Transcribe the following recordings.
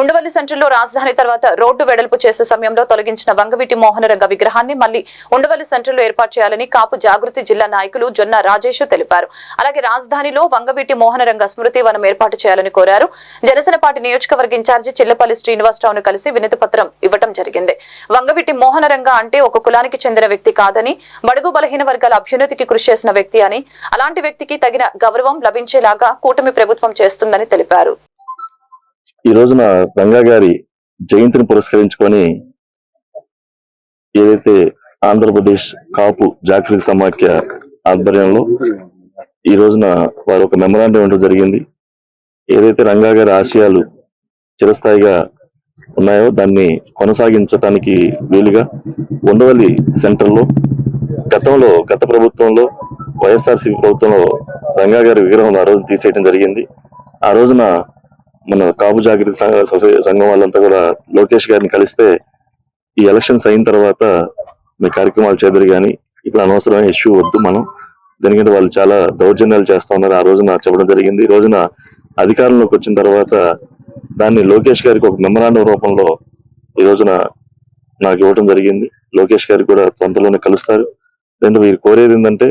ఉండవల్లి సెంటర్లో రాజధాని తర్వాత రోడ్డు వెడల్పు చేసే సమయంలో తొలగించిన వంగవీటి మోహనరంగ విగ్రహాన్ని మళ్ళీ ఉండవల్లి సెంట్రల్లో ఏర్పాటు చేయాలని కాపు జాగృతి జిల్లా నాయకులు జొన్న రాజేష్ తెలిపారు. అలాగే రాజధానిలో వంగవీటి మోహనరంగ స్మృతి వనం ఏర్పాటు చేయాలని కోరారు. జనసేన పార్టీ నియోజకవర్గ ఇన్ఛార్జి చిల్లపల్లి శ్రీనివాసరావును కలిసి వినతి పత్రం ఇవ్వటం జరిగింది. వంగవీటి మోహనరంగ అంటే ఒక కులానికి చెందిన వ్యక్తి కాదని బడుగు బలహీన వర్గాల అభ్యున్నతికి కృషి చేసిన వ్యక్తి అని అలాంటి వ్యక్తికి తగిన గౌరవం లభించేలాగా కూటమి ప్రభుత్వం చేస్తుందని తెలిపారు. ఈ రోజున రంగా గారి జయంతిని పురస్కరించుకొని ఏదైతే ఆంధ్రప్రదేశ్ కాపు జాగృతి సమాఖ్య ఆధ్వర్యంలో ఈ రోజున వారు ఒక మెమరాండం ఇవ్వడం జరిగింది. ఏదైతే రంగా గారి ఆశయాలు చిరస్థాయిగా ఉన్నాయో దాన్ని కొనసాగించడానికి వీలుగా ఉండవల్లి సెంటర్లో గతంలో గత ప్రభుత్వంలో వైఎస్ఆర్సీపీ ప్రభుత్వంలో రంగా గారి విగ్రహం ఆ రోజు తీసేయడం జరిగింది. ఆ రోజున మన కాపు జాగృతి సొసై- సంఘం వాళ్ళంతా కూడా లోకేష్ గారిని కలిస్తే ఈ ఎలక్షన్స్ అయిన తర్వాత మీ కార్యక్రమాలు చేద్దరు కానీ ఇప్పుడు అనవసరమైన ఇష్యూ వద్దు మనం. ఎందుకంటే వాళ్ళు చాలా దౌర్జన్యాలు చేస్తా ఉన్నారు. ఆ రోజున చెప్పడం జరిగింది. ఈ రోజున అధికారంలోకి వచ్చిన తర్వాత దాన్ని లోకేష్ గారికి ఒక మెమరాండం రూపంలో ఈ రోజున నాకు ఇవ్వడం జరిగింది. లోకేష్ గారు కూడా తొందరలోనే కలుస్తారు. రెండు వీరు కోరేది ఏంటంటే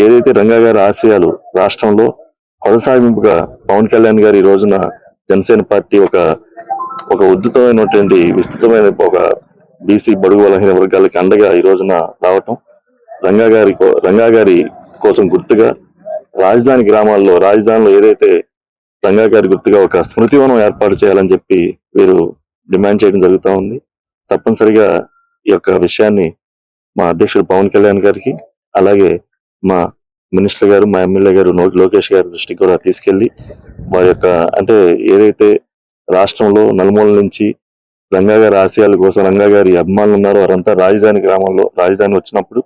ఏదైతే రంగా గారి ఆశయాలు రాష్ట్రంలో కొనసాగింపుగా పవన్ కళ్యాణ్ గారు ఈ రోజున జనసేన పార్టీ ఒక ఒక ఉద్ధృతమైనటువంటి విస్తృతమైన ఒక బీసీ బడుగు బలహీన వర్గాలకి అండగా ఈ రోజున రావటం. రంగా గారి కో- రంగా గారి కోసం గుర్తుగా రాజధాని గ్రామాల్లో రాజధానిలో ఏదైతే రంగా గారి గుర్తుగా ఒక స్మృతివనం ఏర్పాటు చేయాలని చెప్పి వీరు డిమాండ్ చేయడం జరుగుతూ ఉంది. తప్పనిసరిగా ఈ యొక్క విషయాన్ని మా అధ్యక్షుడు పవన్ కళ్యాణ్ గారికి అలాగే మా మినిస్టర్ గారు మా ఎమ్మెల్యే గారు నో- లోకేష్ గారి దృష్టికి కూడా తీసుకెళ్ళి వారి యొక్క అంటే ఏదైతే రాష్ట్రంలో నలుమూల నుంచి రంగా గారి ఆశయాల కోసం రంగా గారి అభిమానులు ఉన్నారో వారంతా రాజధాని గ్రామంలో రాజధాని వచ్చినప్పుడు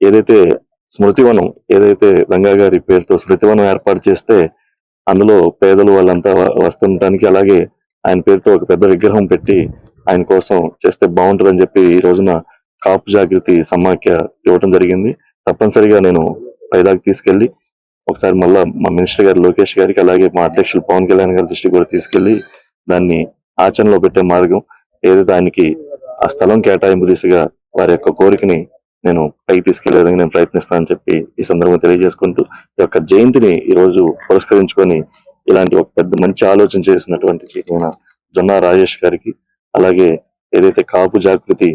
ఏదైతే స్మృతివనం ఏదైతే రంగా గారి పేరుతో స్మృతివనం ఏర్పాటు చేస్తే అందులో పేదలు వాళ్ళంతా వ- వస్తుండటానికి అలాగే ఆయన పేరుతో ఒక పెద్ద విగ్రహం పెట్టి ఆయన కోసం చేస్తే బాగుంటుందని చెప్పి ఈ రోజున కాపు జాగృతి సమాఖ్య ఇవ్వటం జరిగింది. తప్పనిసరిగా నేను పైదాకి తీసుకెళ్ళి ఒకసారి మళ్ళా మా మినిస్టర్ గారు లోకేష్ గారికి అలాగే మా అధ్యక్షులు పవన్ కళ్యాణ్ గారి దృష్టికి కూడా తీసుకెళ్ళి దాన్ని ఆచరణలో పెట్టే మార్గం ఏదో దానికి ఆ స్థలం కేటాయింపు దిశగా వారి యొక్క కోరికని నేను పైకి తీసుకెళ్ళే విధంగా నేను ప్రయత్నిస్తానని చెప్పి ఈ సందర్భంగా తెలియజేసుకుంటూ ఈ యొక్క జయంతిని ఈ రోజు పురస్కరించుకొని ఇలాంటి ఒక పెద్ద మంచి ఆలోచన చేసినటువంటి జొన్న రాజేష్ గారికి అలాగే ఏదైతే కాపు జాగృతి